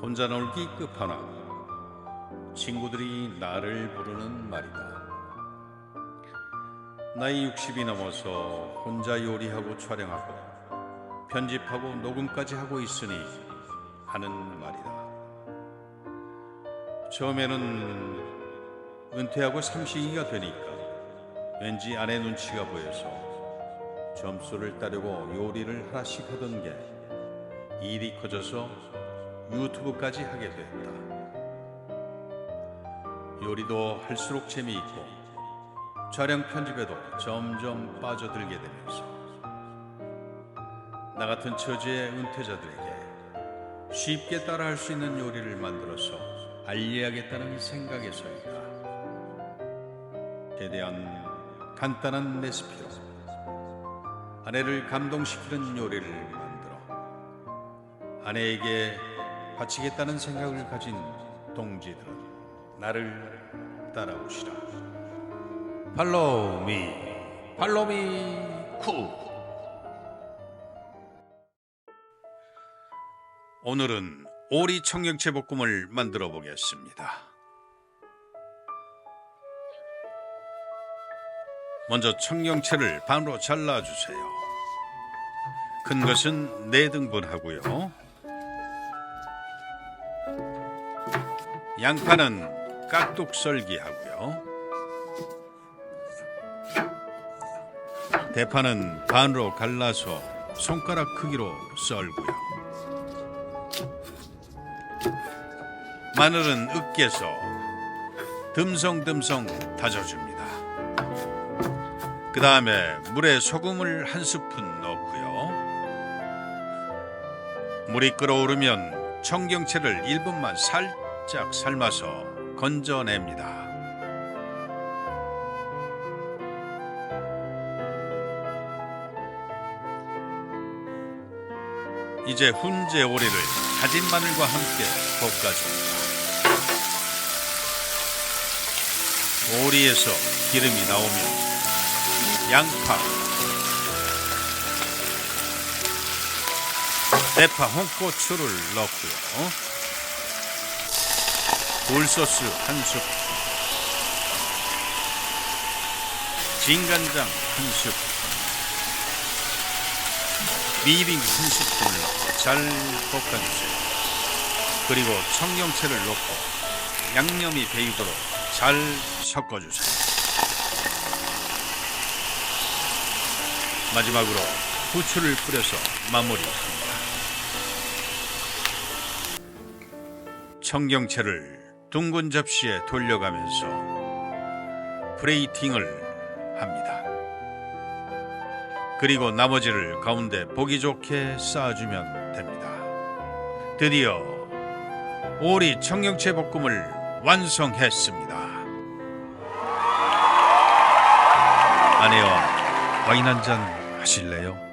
혼자 놀기 끝판왕. 친구들이 나를 부르는 말이다. 나이 60이 넘어서 혼자 요리하고 촬영하고 편집하고 녹음까지 하고 있으니 하는 말이다. 처음에는 은퇴하고 32가 되니까 왠지 아내 눈치가 보여서 점수를 따려고 요리를 하나씩 하던 게 일이 커져서 유튜브까지 하게 됐다. 요리도 할수록 재미있고 촬영 편집에도 점점 빠져들게 되면서 나 같은 처지의 은퇴자들에게 쉽게 따라할 수 있는 요리를 만들어서 알려야겠다는 생각에서이다. 최대한 간단한 레시피로 아내를 감동시키는 요리를 만들어 아내에게 바치겠다는 생각을 가진 동지들은 나를 따라오시라. 팔로미, 팔로미 쿠. 오늘은 오리 청경채 볶음을 만들어 보겠습니다. 먼저 청경채를 반으로 잘라 주세요. 큰 것은 4등분 하고요. 양파는 깍둑 썰기 하고요. 대파는 반으로 갈라서 손가락 크기로 썰고요. 마늘은 으깨서 듬성듬성 다져줍니다. 그 다음에 물에 소금을 한 스푼 넣고요. 물이 끓어오르면 청경채를 1분만 살짝 삶아서 건져냅니다. 이제 훈제 오리를 다진 마늘과 함께 볶아줍니다. 오리에서 기름이 나오면 양파, 대파, 홍고추를 넣고요. 굴소스 한 스푼, 진간장 한 스푼, 미림 한 스푼을 잘 볶아주세요. 그리고 청경채를 넣고 양념이 배이도록 잘 섞어주세요. 마지막으로 후추를 뿌려서 마무리합니다. 청경채를 둥근 접시에 돌려가면서 프레이팅을 합니다. 그리고 나머지를 가운데 보기 좋게 쌓아주면 됩니다. 드디어 오리 청경채 볶음을 완성했습니다. 아내와 와인 한 잔 하실래요?